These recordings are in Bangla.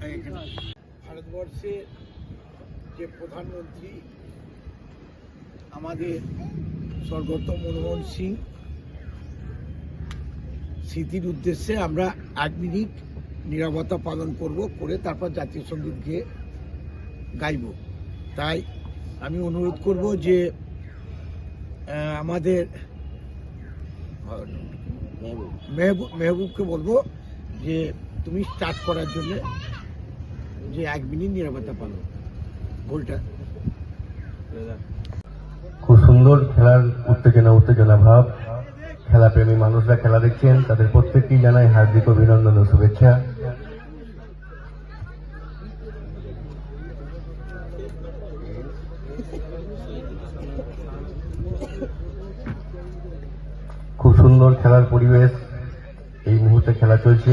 ভারতবর্ষের যে প্রধানমন্ত্রী আমাদের স্বর্গত মনমোহন সিং স্মৃতির উদ্দেশ্যে আমরা এক মিনিট নিরাপত্তা পালন করব করে তারপর জাতীয় সংগীত গেয়ে গাইব। তাই আমি অনুরোধ করব যে আমাদের মেহবুব। মেহবুবকে বলব যে তুমি স্টার্ট করার জন্য যে এক মিনিট নিরাপত্তা পালন গোলটা। খুব সুন্দর খেলার উত্তেজনা উত্তেজনা ভাব। খেলাপ্রেমী মানুষরা খেলা দেখছেন, তাদের প্রত্যেককেই জানাই হার্দিক অভিনন্দন ও শুভেচ্ছা। খুব সুন্দর খেলার পরিবেশ, এই মুহূর্তে খেলা চলছে।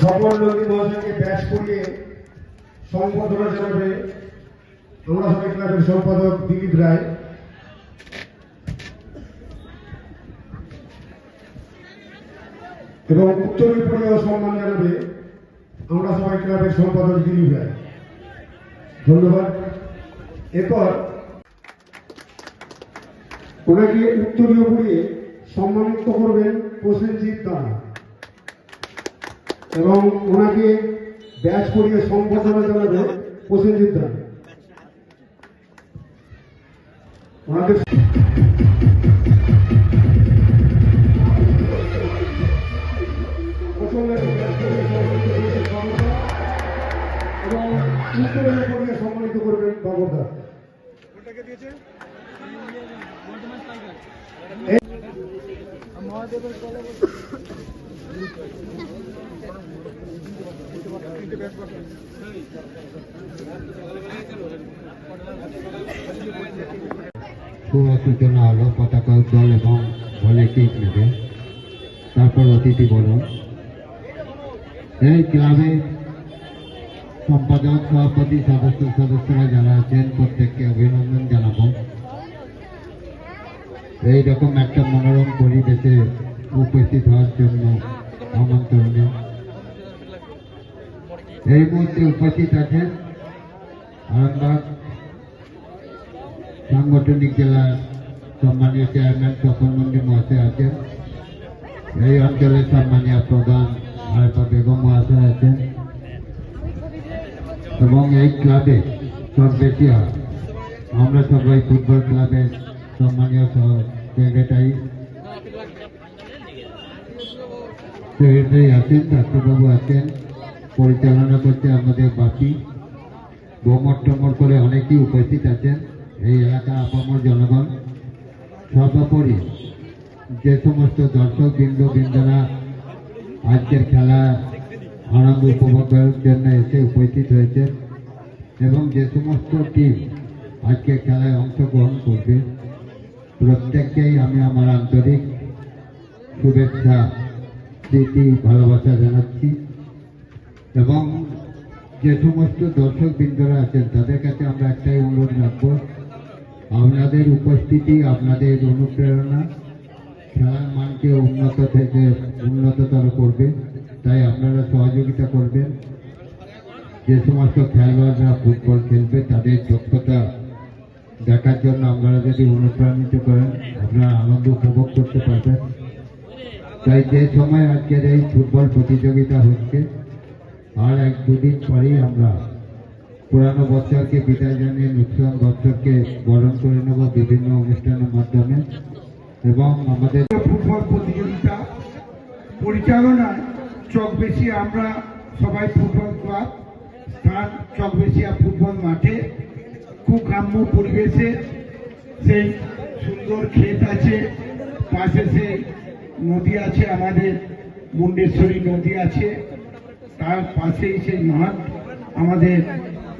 সকল মহাশয়কে ব্যাস করিয়ে সম্পাদনা জানাবে। ক্লাবের সম্পাদক দিলীপ রায়। এবং উত্তরীয় সম্মান জানাবে আমরা সবাই ক্লাবের সম্পাদক দিলীপ রায়। ধন্যবাদ। এরপর ওনাকে উত্তরীয় পড়িয়ে সম্মানিত করবেন প্রসেনজিৎ দাস এবং ওনাকে ব্যাচ করিয়ে সম্বোধনা জানাবে প্রসেনজিৎ দা ওনাকে সম্মানিত করবেন বাবুদা শুভ সূচনা হলো পতাকা উজ্জ্বল এবং ভলে কেক নেবে। তারপর অতিথি বলুন, এই ক্লাবে সম্পাদক, সভাপতি, সদস্য, সদস্যরা যারা আছেন, প্রত্যেককে অভিনন্দন জানাব। এইরকম একটা মনোরম পরিবেশে উপস্থিত হওয়ার জন্য এই মুহূর্তে উপস্থিত আছেন আরামবাগ সাংগঠনিক জেলার সম্মানীয় চেয়ারম্যান তপন মন্ডি মহাশয় আছেন এই অঞ্চলের সম্মানীয় প্রধান আরেফা বেগম মহাশয় আছেন এবং এই ক্লাবে সব বেশি হয় আমরা সবাই ফুটবল ক্লাবের সম্মানীয় সেক্রেটারি সেক্রেটারি আছেন ডাক্তারবাবু আছেন পরিচালনা করছে আমাদের বাকি বোমর টমর করে অনেকেই উপস্থিত আছেন। এই এলাকার আপামর জনগণ, সর্বোপরি যে সমস্ত দর্শক বৃন্দ, বৃন্দরা আজকের খেলা আনন্দ উপভোগ করার জন্য এসে উপস্থিত হয়েছে এবং যে সমস্ত টিম আজকের খেলায় অংশগ্রহণ করবে, প্রত্যেককেই আমি আমার আন্তরিক শুভেচ্ছা স্মৃতি ভালোবাসা জানাচ্ছি। এবং যে সমস্ত দর্শক বৃন্দরা আছেন, তাদের কাছে আমরা একটাই অনুরোধ রাখব, আপনাদের উপস্থিতি, আপনাদের অনুপ্রেরণা খেলার মানকে উন্নত থেকে উন্নততর করবে। তাই আপনারা সহযোগিতা করবেন। যে সমস্ত খেলোয়াড়রা ফুটবল খেলবে, তাদের দক্ষতা দেখার জন্য আপনারা যদি অনুপ্রাণিত করেন, আপনারা আনন্দ উপভোগ করতে পারবেন। তাই যে সময় আজকের এই ফুটবল প্রতিযোগিতা হচ্ছে আর এক দুদিন পরেই আমরা পুরানো বছরকে বিদায় জানিয়ে নতুন বছরকে বরণ করে নেব বিভিন্ন অনুষ্ঠানের মাধ্যমে। এবং আমাদের ফুটবল প্রতিযোগিতা পরিচালনায় চকবেশি আমরা সবাই ফুটবল ক্লাব স্থান চকবেশিয়া ফুটবল মাঠে। খুব গ্রাম্য পরিবেশে সেই সুন্দর ক্ষেত আছে, পাশে সেই নদী আছে, আমাদের মুন্ডেশ্বরী নদী আছে। তার পাশেই সেই মাঠ, আমাদের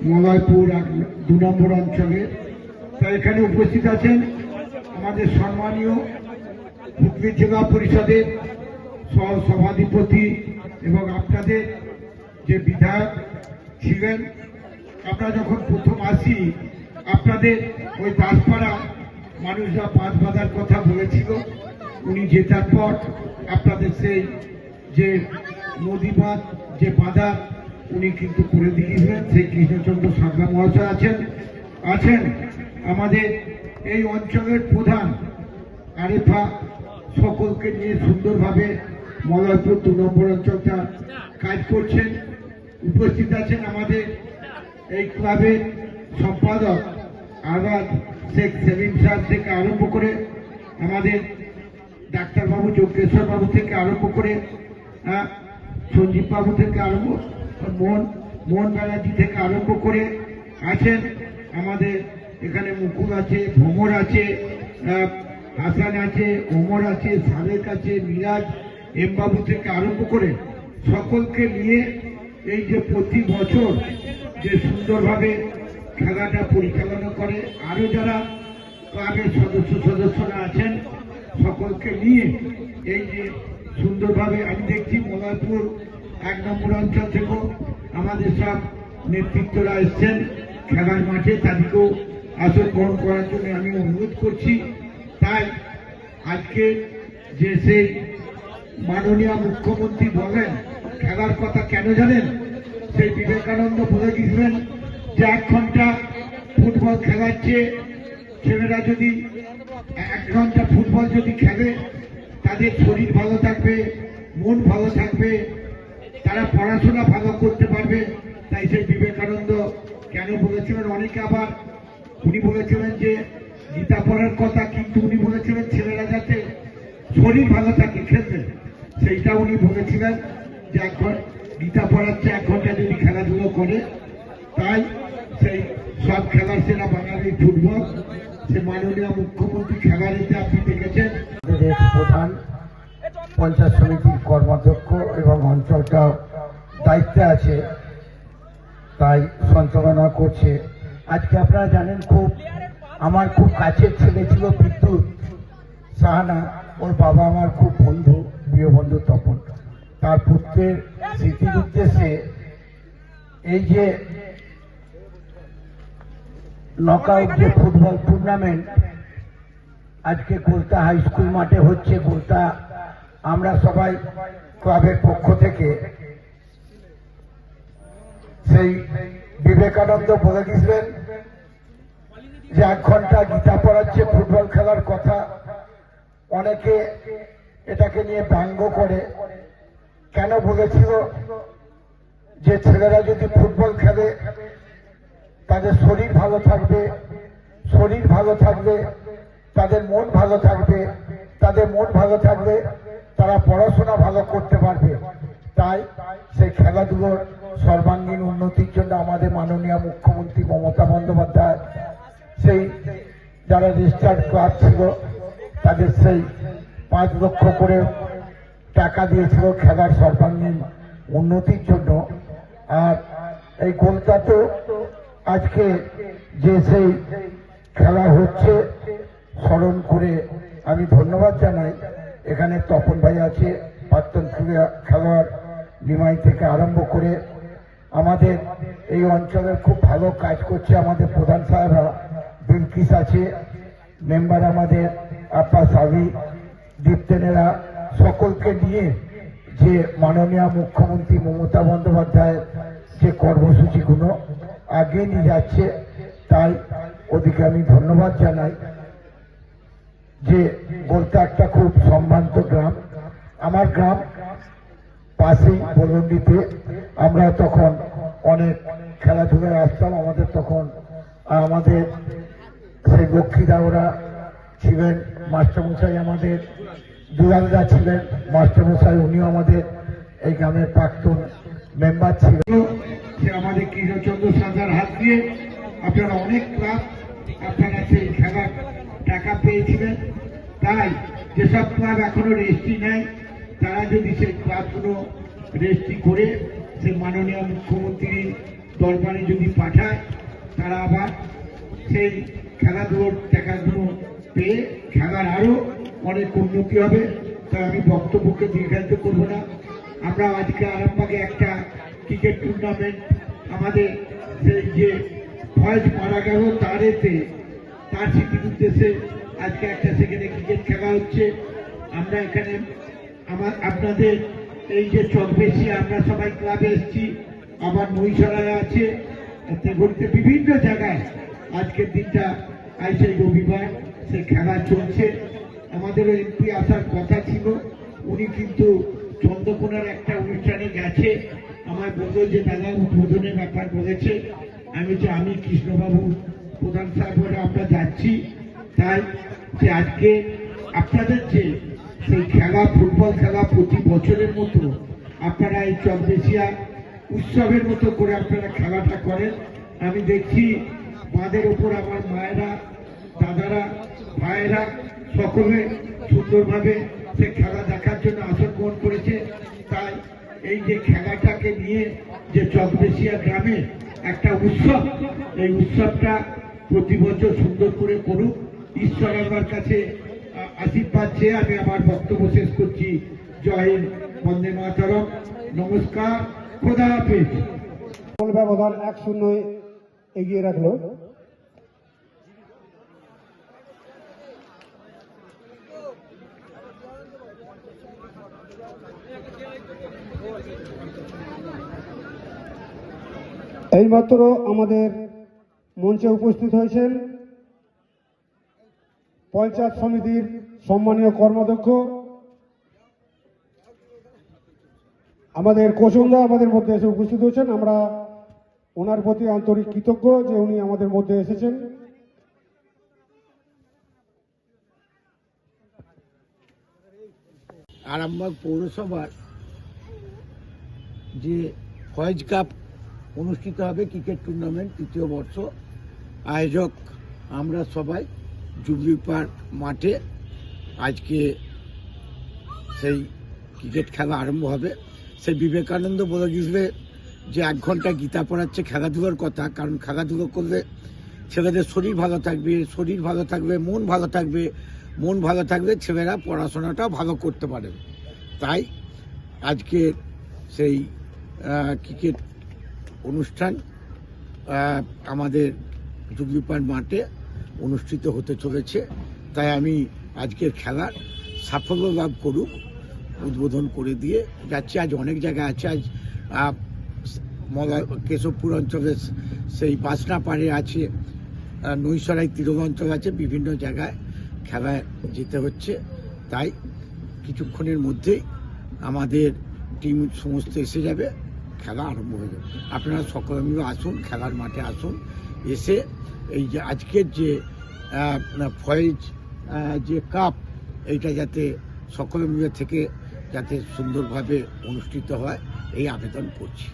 মলয়পুর এক দু নম্বর অঞ্চলের তা এখানে উপস্থিত আছেন আমাদের সম্মানীয় হুগলি জেলা পরিষদের সহ সভাধিপতি এবং আপনাদের যে বিধায়ক ছিলেন। আমরা যখন প্রথম আসি, আপনাদের ওই দাসপাড়া মানুষরা পাঁচ বাঁধার কথা বলেছিল। উনি জেতার পর আপনাদের সেই যে নদী বাঁধ যে বাঁধা উনি কিন্তু করে দিয়েছিলেন, সেই কৃষ্ণচন্দ্র সাগরা মহাশয় আছেন আছেন আমাদের এই অঞ্চলের প্রধান আরেফা সকলকে নিয়ে সুন্দরভাবে মলয়পুর দু নম্বর অঞ্চলটা কাজ করছেন, উপস্থিত আছেন আমাদের এই ক্লাবের সম্পাদক আজাদ শেখ সেলিম সাহেব থেকে আরম্ভ করে আমাদের ডাক্তারবাবু যোগেশ্বর বাবু থেকে আরম্ভ করে সঞ্জীব বাবু থেকে আরম্ভ মোহন মোহন ব্যানার্জি থেকে আরম্ভ করে আছেন আমাদের এখানে মুকুল আছে ভ্রমর আছে হাসান আছে, ওমর আছে সাদেক আছে, মিরাজ, এম বাবু থেকে আরম্ভ করে সকলকে নিয়ে এই যে প্রতি বছর যে সুন্দরভাবে খেলাটা পরিচালনা করে আরও যারা ক্লাবের সদস্য, সদস্যরা আছেন, সকলকে নিয়ে এই যে সুন্দরভাবে আমি দেখছি মলয়পুর এক নম্বর অঞ্চল থেকেও আমাদের সব নেতৃত্বরা এসছেন। খেলার মাঠে তাদেরকেও আসর গ্রহণ করার জন্য আমি অনুরোধ করছি। তাই আজকে যে সেই মাননীয় মুখ্যমন্ত্রী বলেন, খেলার কথা কেন জানেন? সেই বিবেকানন্দ বলে দিয়েছিলেন যে এক ঘণ্টা ফুটবল খেলাচ্ছে ছেলেরা যদি এক ঘণ্টা ফুটবল যদি খেলে তাদের শরীর ভালো থাকবে, মন ভালো থাকবে, তারা পড়াশোনা ভালো করতে পারবে, তাই সেই বিবেকানন্দ কেন বলেছিলেন, অনেকে আবার উনি বলেছিলেন যে গীতা পড়ার কথা, কিন্তু উনি বলেছিলেন ছেলেরা যাতে শরীর ভালো থাকে, খেলতে। সেইটা উনি বলেছিলেন যে ঘণ্টা গীতা পড়াচ্ছে এক ঘণ্টা যদি খেলাধুলো করে, তাই সেই সব খেলার সেরা বাঙালি ফুটবল। সে মাননীয় মুখ্যমন্ত্রী খেলারিতে আপনি দেখেছেন। দেশ প্রধান পঞ্চায়েত সমিতির কর্মাধ্যক্ষ এবং অঞ্চলটা দায়িত্বে আছে, তাই সঞ্চালনা করছে। আজকে আপনারা জানেন খুব, আমার খুব কাছের ছেলে ছিল বিদ্যুৎ, সাহানা, ওর বাবা আমার খুব বন্ধু প্রিয় বন্ধু তপন। তার পুত্রের স্মৃতির উদ্দেশ্যে এই যে নকআউট যে ফুটবল টুর্নামেন্ট আজকে গোলতা হাই স্কুল মাঠে হচ্ছে গোলতা আমরা সবাই ক্লাবের পক্ষ থেকে সেই বিবেকানন্দ বলে দিয়েছিলেন যে এক ঘণ্টা গীতা পড়াচ্ছে, ফুটবল খেলার কথা। অনেকে এটাকে নিয়ে ব্যঙ্গ করে। কেন বলেছিল যে ছেলেরা যদি ফুটবল খেলে, তাদের শরীর ভালো থাকবে, শরীর ভালো থাকবে তাদের মন ভালো থাকবে, তাদের মন ভালো থাকবে, তারা পড়াশোনা ভালো করতে পারবে। তাই সেই খেলাধুলোর সর্বাঙ্গীন উন্নতির জন্য আমাদের মাননীয় মুখ্যমন্ত্রী মমতা বন্দ্যোপাধ্যায় সেই যারা রেজিস্টার্ড ক্লাব ছিল, তাদের সেই পাঁচ লক্ষ করে টাকা দিয়েছিল খেলার সর্বাঙ্গীন উন্নতির জন্য। আর এই গোলটা তো আজকে যে সেই খেলা হচ্ছে স্মরণ করে আমি ধন্যবাদ জানাই। এখানে তপন ভাই আছে, প্রাক্তন খেলা- খেলোয়াড় নিমাই থেকে আরম্ভ করে আমাদের এই অঞ্চলের খুব ভালো কাজ করছে আমাদের প্রধান সাহেবরা। বিলকিস আছে, মেম্বার আমাদের আপা সাবি, দীপ্তেনেরা, সকলকে নিয়ে যে মাননীয় মুখ্যমন্ত্রী মমতা বন্দ্যোপাধ্যায়ের যে কর্মসূচিগুলো আগিয়ে নিয়ে যাচ্ছে, তাই ওদিকে আমি ধন্যবাদ জানাই। যে বলতে একটা খুব সম্ভ্রান্ত গ্রাম, আমার গ্রাম পাশেই বলন্ডিতে আমরা তখন অনেক খেলাধুলায় আসতাম, আমাদের তখন আমাদের সেই লক্ষ্মীদা ওরা ছিলেন, মাস্টারমশাই আমাদের, দুলালদা ছিলেন, মাস্টারমশাই উনিও আমাদের এই গ্রামের প্রাক্তন মেম্বার ছিলেন। যে আমাদের কৃষ্ণচন্দ্র সাজার হাত দিয়ে আপনারা অনেক ক্লাব, আপনারা সেই খেলার টাকা পেয়েছিলেন। তাই যেসব ক্লাব এখনও রেজিস্ট্রি নেয়, তারা যদি সেই ক্লাবগুলো রেজিস্ট্রি করে সে মাননীয় মুখ্যমন্ত্রীর দরবারে যদি পাঠায়, তারা আবার সেই খেলাধুলোর টাকাগুলো পেয়ে খেলার আরও অনেক উন্নতি হবে। তাই আমি বক্তব্যকে দীর্ঘায়িত করব না। আমরা আজকে আরামবাগে একটা ক্রিকেট টুর্নামেন্ট আমাদের সেই যে ফয়েজ মারা গেল তার এতে স্মৃতির উদ্দেশ্যে আজকে একটা সেখানে ক্রিকেট খেলা হচ্ছে। আমরা এখানে আমার, আপনাদের এই যে চকবেশি আমরা সবাই ক্লাবে এসেছি। আবার নৈশরায় আছে। তেঘড়িতে বিভিন্ন জায়গায় আজকের দিনটা আজ সেই রবিবার, সে খেলা চলছে। আমাদের এমপি আসার কথা ছিল। উনি কিন্তু চন্দ্রকোনার একটা অনুষ্ঠানে গেছে। আমার বলল যে, দাদা, উদ্বোধনের ব্যাপার বলেছে। আমি যে আমি কৃষ্ণবাবু প্রধান সাহেব আমরা যাচ্ছি। তাই যে আজকে আপনাদের যে সেই খেলা, ফুটবল খেলা প্রতি বছরের মতো আপনারা এই চকদেশিয়া উৎসবের মতো করে আপনারা খেলাটা করেন। আমি দেখছি বাঁধের ওপর আমার মায়েরা, দাদারা, ভাইয়েরা সকলে সুন্দরভাবে সে খেলা দেখার জন্য আসন গ্রহণ করেছে। তাই এই যে খেলাটাকে নিয়ে যে চকদেশিয়া গ্রামে একটা উৎসব, এই উৎসবটা প্রতি বছর সুন্দর করে করুক। ঈশ্বর আমার কাছে আশীর্বাদ চেয়ে আমি আমার বক্তব্য শেষ করছি। জয় হিন্দ, বন্দে মাতরম। নমস্কার, খোদা হাফিজ। ব্যবধান এক শূন্য এগিয়ে রাখল। এইমাত্র আমাদের মঞ্চে উপস্থিত হয়েছেন পঞ্চায়েত সমিতির সম্মানীয় কর্মাধ্যক্ষ, আমাদের কোচন্দা আমাদের মধ্যে এসে উপস্থিত হয়েছেন। আমরা ওনার প্রতি আন্তরিক কৃতজ্ঞ যে উনি আমাদের মধ্যে এসেছেন। আরামবাগ পৌরসভার যে ফয়েজ কাপ অনুষ্ঠিত হবে ক্রিকেট টুর্নামেন্ট তৃতীয় বর্ষ আয়োজক আমরা সবাই জুবলি পার্ক মাঠে আজকে সেই ক্রিকেট খেলা আরম্ভ হবে। সেই বিবেকানন্দ বলে গিয়েছিল যে এক ঘণ্টা গীতা পড়াচ্ছে খেলাধুলোর কথা, কারণ খেলাধুলো করলে ছেলেদের শরীর ভালো থাকবে, শরীর ভালো থাকবে, মন ভালো থাকবে, মন ভালো থাকলে ছেলেরা পড়াশোনাটাও ভালো করতে পারে। তাই আজকে সেই ক্রিকেট অনুষ্ঠান আমাদের জুগলিপান মাঠে অনুষ্ঠিত হতে চলেছে। তাই আমি আজকের খেলার সাফল্য লাভ করুক উদ্বোধন করে দিয়ে যাচ্ছি। আজ অনেক জায়গায় আছে। আজ কেশবপুর অঞ্চলের সেই বাসনা পাড়ে আছে আহ, নৈসরাই তীরব অঞ্চল আছে। বিভিন্ন জায়গায় খেলায় যেতে হচ্ছে। তাই কিছুক্ষণের মধ্যেই আমাদের টিম সমস্ত এসে যাবে খেলা আরম্ভ হয়ে যাবে। আপনারা সকলে মিলে আসুন খেলার মাঠে আসুন। এসে এই যে আজকের যে ফয়েজ যে কাপ, এইটা যাতে সকলে মিলে থেকে যাতে সুন্দরভাবে অনুষ্ঠিত হয়, এই আবেদন করছি।